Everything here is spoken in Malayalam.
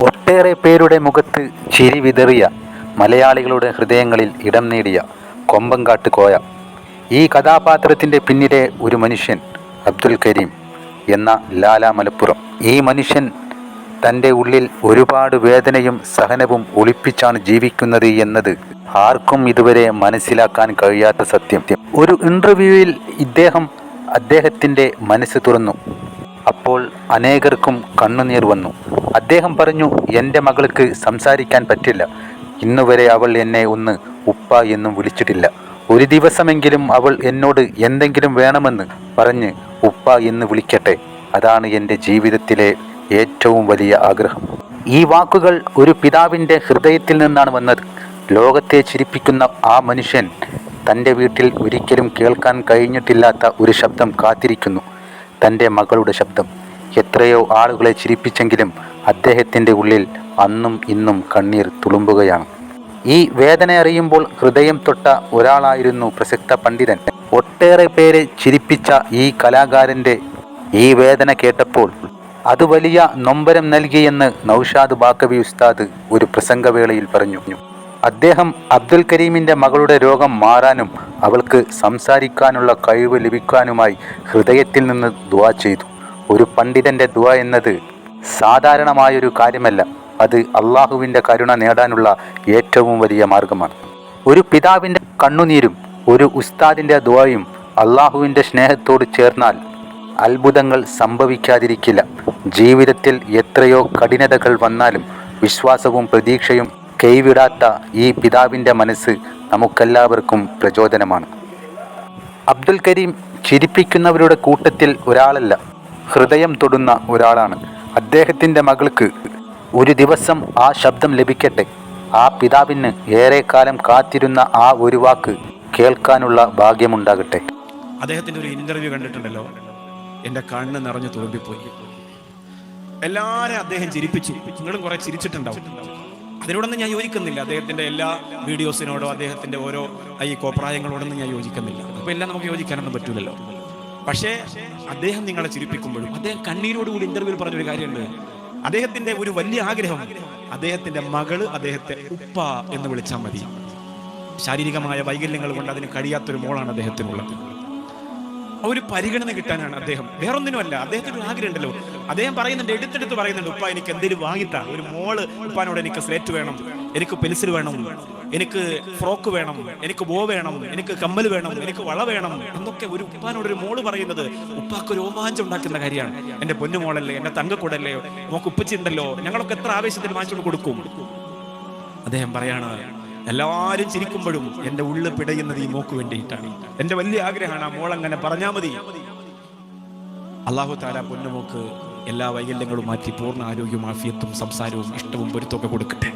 ഒട്ടേറെ പേരുടെ മുഖത്ത് ചിരി വിതറിയ മലയാളികളുടെ ഹൃദയങ്ങളിൽ ഇടം നേടിയ കൊമ്പങ്കാട്ട് കോയ. ഈ കഥാപാത്രത്തിന്റെ പിന്നിലെ ഒരു മനുഷ്യൻ അബ്ദുൽ കരീം എന്ന ലാല മലപ്പുറം. ഈ മനുഷ്യൻ തന്റെ ഉള്ളിൽ ഒരുപാട് വേദനയും സഹനവും ഒളിപ്പിച്ചാണ് ജീവിക്കുന്നത് എന്നത് ആർക്കും ഇതുവരെ മനസ്സിലാക്കാൻ കഴിയാത്ത സത്യം. ഒരു ഇന്റർവ്യൂവിൽ ഇദ്ദേഹം അദ്ദേഹത്തിന്റെ മനസ്സ് തുറന്നു. അപ്പോൾ അനേകർക്കും കണ്ണുനീർ വന്നു. അദ്ദേഹം പറഞ്ഞു എന്റെ മകൾക്ക് സംസാരിക്കാൻ പറ്റില്ല. ഇന്നുവരെ അവൾ എന്നെ ഒന്ന് ഉപ്പ എന്നും വിളിച്ചിട്ടില്ല. ഒരു ദിവസമെങ്കിലും അവൾ എന്നോട് എന്തെങ്കിലും വേണമെന്ന് പറഞ്ഞ് ഉപ്പ എന്ന് വിളിക്കട്ടെ. അതാണ് എന്റെ ജീവിതത്തിലെ ഏറ്റവും വലിയ ആഗ്രഹം. ഈ വാക്കുകൾ ഒരു പിതാവിന്റെ ഹൃദയത്തിൽ നിന്നാണ് വന്നത്. ലോകത്തെ ചിരിപ്പിക്കുന്ന ആ മനുഷ്യൻ തന്റെ വീട്ടിൽ ഒരിക്കലും കേൾക്കാൻ കഴിഞ്ഞിട്ടില്ലാത്ത ഒരു ശബ്ദം കാത്തിരിക്കുന്നു. തന്റെ മകളുടെ ശബ്ദം. എത്രയോ ആളുകളെ ചിരിപ്പിച്ചെങ്കിലും അദ്ദേഹത്തിന്റെ ഉള്ളിൽ അന്നും ഇന്നും കണ്ണീർ തുളുമ്പുകയാണ്. ഈ വേദന അറിയുമ്പോൾ ഹൃദയം തൊട്ട ഒരാളായിരുന്നു പ്രസക്ത പണ്ഡിതൻ. ഒട്ടേറെ പേരെ ചിരിപ്പിച്ച ഈ കലാകാരന്റെ ഈ വേദന കേട്ടപ്പോൾ അത് വലിയ നൊമ്പരം നൽകിയെന്ന് നൗഷാദ് ബാക്കവി ഉസ്താദ് ഒരു പ്രസംഗവേളയിൽ പറഞ്ഞു. അദ്ദേഹം അബ്ദുൽ കരീമിന്റെ മകളുടെ രോഗം മാറാനും അവൾക്ക് സംസാരിക്കാനുള്ള കഴിവ് ലഭിക്കാനുമായി ഹൃദയത്തിൽ നിന്ന് ദുവാ ചെയ്തു. ഒരു പണ്ഡിതന്റെ ദുവ എന്നത് സാധാരണമായൊരു കാര്യമല്ല. അത് അള്ളാഹുവിന്റെ കരുണ നേടാനുള്ള ഏറ്റവും വലിയ മാർഗമാണ്. ഒരു പിതാവിന്റെ കണ്ണുനീരും ഒരു ഉസ്താദിന്റെ ദുവായും അള്ളാഹുവിന്റെ സ്നേഹത്തോട് ചേർന്നാൽ അത്ഭുതങ്ങൾ സംഭവിക്കാതിരിക്കില്ല. ജീവിതത്തിൽ എത്രയോ കഠിനതകൾ വന്നാലും വിശ്വാസവും പ്രതീക്ഷയും കൈവിടാത്ത ഈ പിതാവിന്റെ മനസ്സ് നമുക്കെല്ലാവർക്കും പ്രചോദനമാണ്. അബ്ദുൽ കരീം ചിരിപ്പിക്കുന്നവരുടെ കൂട്ടത്തിൽ ഒരാളല്ല ഹൃദയം തൊടുന്ന ഒരാളാണ്. അദ്ദേഹത്തിന്റെ മകൾക്ക് ഒരു ദിവസം ആ ശബ്ദം ലഭിക്കട്ടെ. ആ പിതാവിന് ഏറെക്കാലം കാത്തിരുന്ന ആ ഒരു വാക്ക് കേൾക്കാനുള്ള ഭാഗ്യമുണ്ടാകട്ടെ. അദ്ദേഹത്തിന്റെ ഒരു ഇന്റർവ്യൂ കണ്ടിട്ടുണ്ടല്ലോ. എന്റെ കണ്ണ് നിറഞ്ഞു തുളുമ്പിപ്പോയി എല്ലാവരെയും അദ്ദേഹം ചിരിപ്പിച്ചു. നിങ്ങളും കുറെ ചിരിച്ചിട്ടുണ്ടാവും. അതിനോടൊന്നും ഞാൻ യോജിക്കുന്നില്ല. അദ്ദേഹത്തിന്റെ എല്ലാ വീഡിയോസിനോടോ അദ്ദേഹത്തിന്റെ ഓരോ ഈ കോപ്രായങ്ങളോടൊന്നും ഞാൻ യോജിക്കുന്നില്ല. അപ്പോൾ എല്ലാം നമുക്ക് യോജിക്കാനൊന്നും പറ്റൂലല്ലോ. പക്ഷേ അദ്ദേഹം നിങ്ങളെ ചിരിപ്പിക്കുമ്പോഴും അദ്ദേഹം കണ്ണീരോടുകൂടി ഇന്റർവ്യൂവിൽ പറഞ്ഞൊരു കാര്യമുണ്ട്. അദ്ദേഹത്തിന്റെ ഒരു വലിയ ആഗ്രഹം അദ്ദേഹത്തിന്റെ മകൾ അദ്ദേഹത്തെ ഉപ്പ എന്ന് വിളിച്ചാൽ മതി. ശാരീരികമായ വൈകല്യങ്ങൾ കൊണ്ട് അതിന് കഴിയാത്തൊരു മോളാണ് അദ്ദേഹത്തിനുള്ളത്. ഒരു പരിഗണന കിട്ടാനാണ് അദ്ദേഹം. വേറൊന്നിനുമല്ല അദ്ദേഹത്തിന് ഒരു ആഗ്രഹം ഉണ്ടല്ലോ അദ്ദേഹം പറയുന്നുണ്ട് എടുത്തെടുത്ത് പറയുന്നുണ്ട് ഉപ്പ എനിക്ക് എന്തെങ്കിലും വാങ്ങിത്താ. ഒരു മോൾ ഉപ്പാനോട് എനിക്ക് സ്ലേറ്റ് വേണം എനിക്ക് പെൻസിൽ വേണം എനിക്ക് ഫ്രോക്ക് വേണം എനിക്ക് ബോ വേണം എനിക്ക് കമ്മൽ വേണം എനിക്ക് വള വേണം എന്നൊക്കെ ഒരു ഉപ്പാനോട് ഒരു മോൾ പറയുന്നത് ഉപ്പാക്ക് രോമാഞ്ചം ഉണ്ടാക്കുന്ന കാര്യമാണ്. എന്റെ പൊന്നു മോളല്ലേ എന്റെ തങ്കക്കൂടല്ലേ നമുക്ക് ഉപ്പച്ചി ഉണ്ടല്ലോ ഞങ്ങളൊക്കെ എത്ര ആവേശത്തിന് വാങ്ങിച്ചുകൊണ്ട് കൊടുക്കും? അദ്ദേഹം പറയാണ് എല്ലാവരും ചിരിക്കുമ്പോഴും എന്റെ ഉള്ളു പിടയുന്നത് ഈ മോക്ക് വേണ്ടിയിട്ടാണ്. എന്റെ വലിയ ആഗ്രഹമാണ് ആ മോൾ അങ്ങനെ പറഞ്ഞാൽ മതി. അള്ളാഹു താല പൊന്നുമോക്ക് എല്ലാ വൈകല്യങ്ങളും മാറ്റി പൂർണ ആരോഗ്യവും ആഫിയത്തും സംസാരവും ഇഷ്ടവും പൊരുത്തൊക്കെ കൊടുക്കട്ടെ.